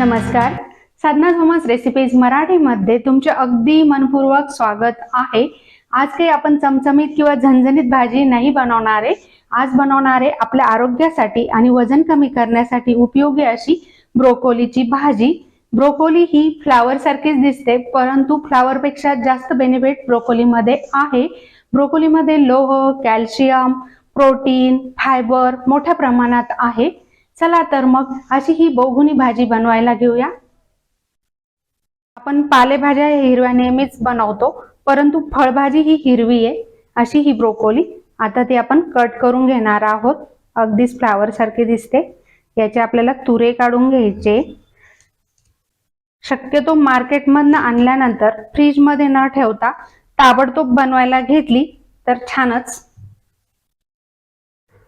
नमस्कार. साधना Thomas recipes मराठीमध्ये तुमचे अगदी मनपूर्वक स्वागत आहे. आज काही आपण चमचमीत किंवा झणझणीत भाजी नाही बनवणार आहे. आज बनवणार आहे आपल्या आरोग्यासाठी आणि वजन कमी करण्यासाठी उपयोगी अशी ब्रोकोलीची भाजी. ब्रोकोली ही फ्लावर सारखीच दिसते परंतु फ्लावर पेक्षा जास्त बेनिफिट ब्रोकोलीमध्ये आहे. ब्रोकोलीमध्ये लोह कॅल्शियम प्रोटीन फायबर मोठ्या प्रमाणात आहे. चला तर मग अशी ही बहुगुणी भाजी बनवायला घेऊया. आपण पालेभाज्या हिरव्या नेहमीच बनवतो परंतु फळभाजी ही हिरवी आहे अशी ही ब्रोकोली. आता ती आपण कट करून घेणार आहोत. अगदीच फ्लावर सारखी दिसते. याचे आपल्याला तुरे काढून घ्यायचे. शक्यतो मार्केटमधनं आणल्यानंतर फ्रीजमध्ये न ठेवता ताबडतोब बनवायला घेतली तर छानच.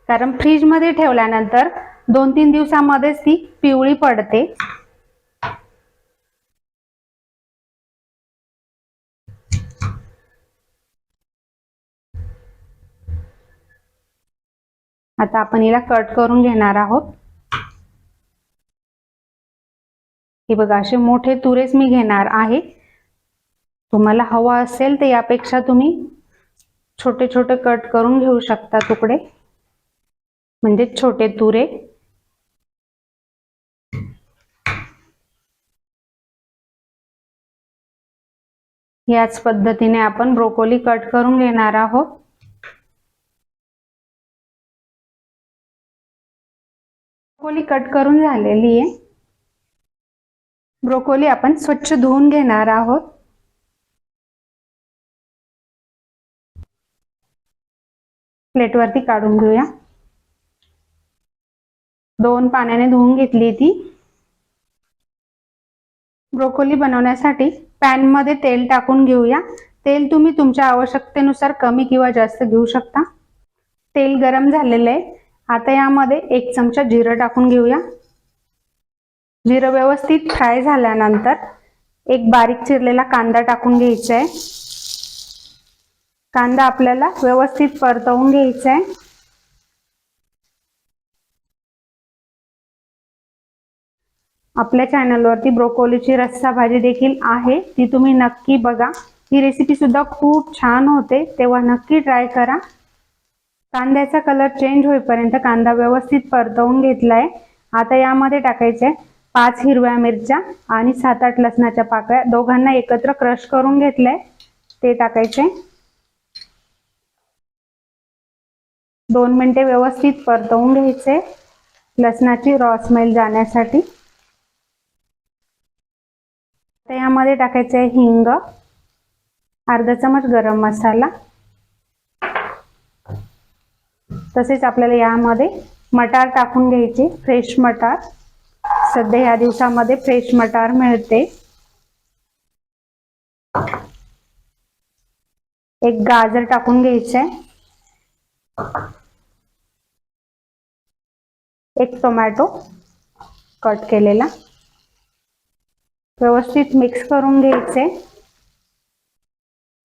कारण फ्रीजमध्ये ठेवल्यानंतर दोन तीन दिवसामध्येच ती पिवळी पडते. आता आपण हिला कट करून घेणार आहोत. हे बघा असे मोठे तुरेच मी घेणार आहे. तुम्हाला हवा असेल तर यापेक्षा तुम्ही छोटे छोटे कट करून घेऊ शकता तुकडे. म्हणजे छोटे तुरे. याच पद्धतीने आपण ब्रोकोली कट करून घेणार आहोत. ब्रोकोली कट करून झालेली आहे. ब्रोकोली आपण स्वच्छ धुवून घेणार आहोत. प्लेटवरती काढून घेऊया. दोन पाण्याने धुवून घेतली ती. ब्रोकोली बनवण्यासाठी पॅनमध्ये तेल टाकून घेऊया. तेल तुम्ही तुमच्या आवश्यकतेनुसार कमी किंवा जास्त घेऊ शकता. तेल गरम झालेलं आहे. आता यामध्ये एक चमचा जिरं टाकून घेऊया. जिरं व्यवस्थित फ्राय झाल्यानंतर एक बारीक चिरलेला कांदा टाकून घ्यायचा आहे. कांदा आपल्याला व्यवस्थित परतवून घ्यायचा आहे. आपल्या चॅनलवरती ब्रोकोलीची रस्सा भाजी देखील आहे. ती तुम्ही नक्की बघा. ही रेसिपी सुद्धा खूप छान होते. तेव्हा नक्की ट्राय करा. कांद्याचा कलर चेंज होईपर्यंत कांदा व्यवस्थित परतवून घेतलाय. आता यामध्ये टाकायचे पाच हिरव्या मिरच्या आणि सात आठ लसणाच्या पाकळ्या. दोघांना एकत्र क्रश करून घेतलंय. ते टाकायचे. दोन मिनिटे व्यवस्थित परतवून घ्यायचे. लसणाची रॉ स्मेल जाण्यासाठी. आता यामध्ये टाकायचे आहे हिंग. अर्धा चमच गरम मसाला. तसेच आपल्याला यामध्ये मटार टाकून घ्यायचे फ्रेश मटार. सध्या या दिवसामध्ये फ्रेश मटार मिळते. एक गाजर टाकून घ्यायचे. एक टोमॅटो कट केलेला. व्यवस्थित मिक्स करून घ्यायचे.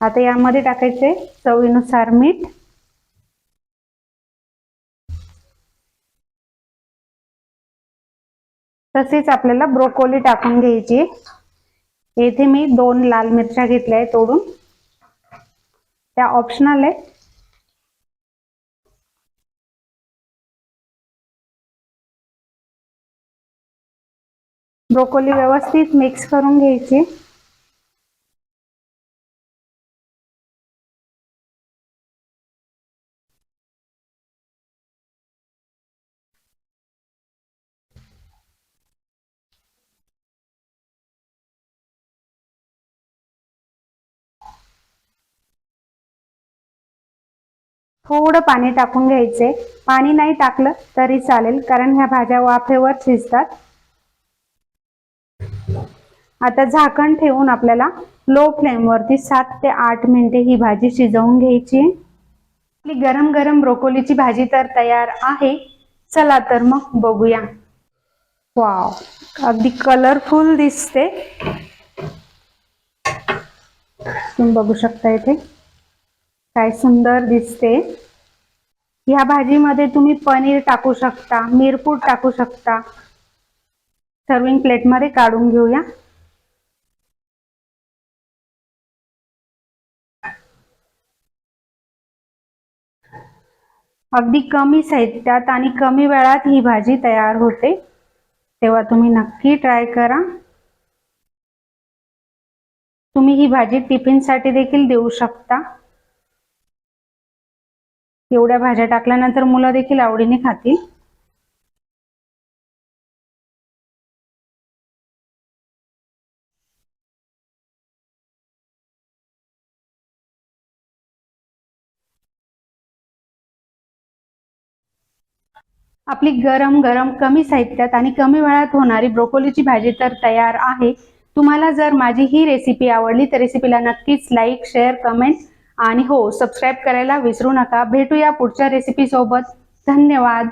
आता यामध्ये टाकायचे चवीनुसार मीठ. तसेच आपल्याला ब्रोकोली टाकून घ्यायची. येथे मी दोन लाल मिरच्या घेतल्या आहे तोडून. त्या ऑप्शनल आहे ब्रोकोली व्यवस्थित मिक्स करून घ्यायची. थोडं पाणी टाकून घ्यायचे. पाणी नाही टाकलं तरी चालेल कारण ह्या भाज्या वाफेवर शिजतात. आता झाकण ठेवून आपल्याला लो फ्लेमवरती सात ते आठ मिनिटे ही भाजी शिजवून घ्यायची. आपली गरम गरम ब्रोकोलीची भाजी तर तयार आहे. चला तर मग बघूया. वाव अगदी कलरफुल दिसते. तुम्ही बघू शकता इथे. काय सुंदर दिसते. ह्या भाजीमध्ये तुम्ही पनीर टाकू शकता मिरपूड टाकू शकता. सर्विंग प्लेटमध्ये काढून घेऊया. अगदी कमी साहित्यात आणि कमी वेळात ही भाजी तयार होते. तेव्हा तुम्ही नक्की ट्राय करा. तुम्ही ही भाजी टिफिनसाठी देखील देऊ शकता. एवढ्या भाज्या टाकल्यानंतर मुलं देखील आवडीने खातील. आपली गरम गरम कमी साहित्यात आणि कमी वेळात होणारी ब्रोकोलीची भाजी तर तयार आहे. तुम्हाला जर माझी ही रेसिपी आवडली तर रेसिपीला नक्कीच लाईक शेअर कमेंट आणि हो सबस्क्राईब करायला विसरू नका. भेटूया पुढच्या रेसिपी सोबत. धन्यवाद.